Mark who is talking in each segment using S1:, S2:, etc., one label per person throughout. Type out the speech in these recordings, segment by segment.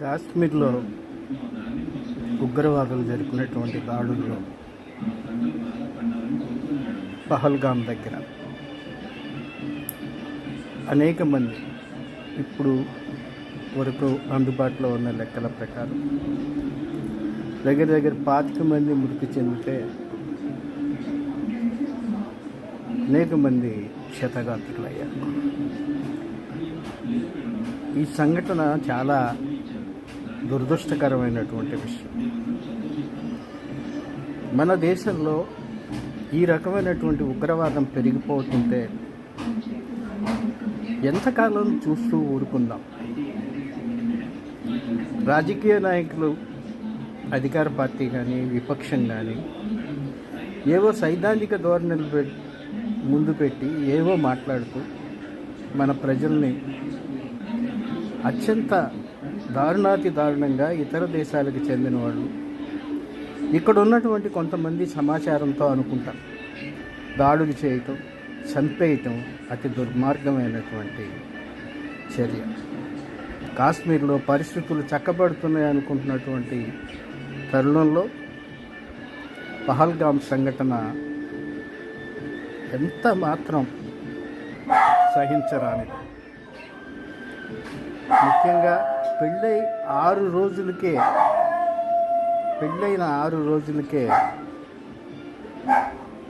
S1: కాశ్మీర్లో ఉగ్రవాదులు జరిపినటువంటి దాడుల్లో పహల్గాం దగ్గర అనేక మంది ఇప్పుడు వరకు అందుబాటులో ఉన్న లెక్కల ప్రకారం దగ్గర దగ్గర పాతిక మంది మృతి చెందితే అనేక మంది క్షతగాత్రులయ్యారు. ఈ సంఘటన చాలా దురదృష్టకరమైనటువంటి విషయం. మన దేశంలో ఈ రకమైనటువంటి ఉగ్రవాదం పెరిగిపోతుంటే ఎంతకాలం చూస్తూ ఊరుకుందాం? రాజకీయ నాయకులు అధికార పార్టీ కానీ విపక్షం కానీ ఏవో సైద్ధాంతిక ధోరణులు పెట్- ముందు పెట్టి ఏవో మాట్లాడుతూ మన ప్రజల్ని అత్యంత దారుణాతి దారుణంగా ఇతర దేశాలకు చెందిన వాళ్ళు ఇక్కడ ఉన్నటువంటి కొంతమంది సమాచారంతో అనుకుంటాం. దాడులు చేయటం చంపేయటం అతి దుర్మార్గమైనటువంటి చర్య. కాశ్మీర్లో పరిస్థితులు చక్కబడుతున్నాయి అనుకుంటున్నటువంటి తరుణంలో పహల్గామ్ సంఘటన ఎంత మాత్రం సహించరానిది. ముఖ్యంగా పెళ్ళై ఆరు రోజులకే పెళ్ళైన ఆరు రోజులకే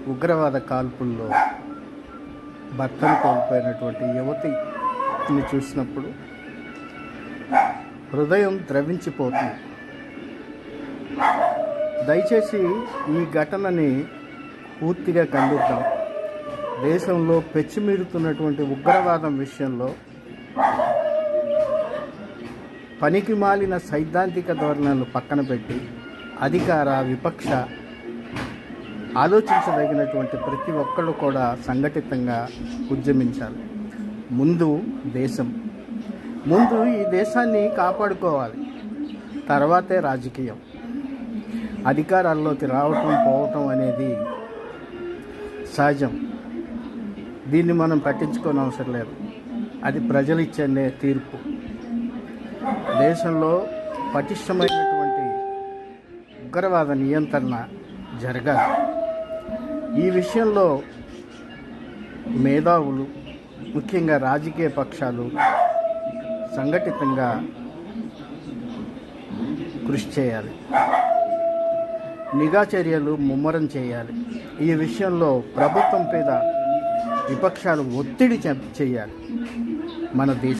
S1: ఉగ్రవాద కాల్పుల్లో భర్తను కోల్పోయినటువంటి యువతిని చూసినప్పుడు హృదయం ద్రవించిపోతుంది. దయచేసి ఈ ఘటనని పూర్తిగా ఖండిద్దాం దేశంలో పెచ్చిమీరుతున్నటువంటి ఉగ్రవాదం విషయంలో పనికి మాలిన సైద్ధాంతిక ధోరణులను పక్కన పెట్టి అధికార విపక్ష ఆలోచించదగినటువంటి ప్రతి ఒక్కళ్ళు కూడా సంఘటితంగా ఉద్యమించాలి. ముందు దేశం. ముందు ఈ దేశాన్ని కాపాడుకోవాలి. తర్వాతే రాజకీయం. అధికారాల్లోకి రావటం పోవటం అనేది సహజం. దీన్ని మనం పట్టించుకోని అవసరం లేదు. అది ప్రజలు ఇచ్చే తీర్పు. దేశంలో పటిష్టమైనటువంటి ఉగ్రవాద నియంత్రణ జరగాలి. ఈ విషయంలో మేధావులు ముఖ్యంగా రాజకీయ పక్షాలు సంఘటితంగా కృషి చేయాలి. నిఘా చర్యలు ముమ్మరం చేయాలి. ఈ విషయంలో ప్రభుత్వం మీద విపక్షాలు ఒత్తిడి చె- చేయాలి. మన దేశం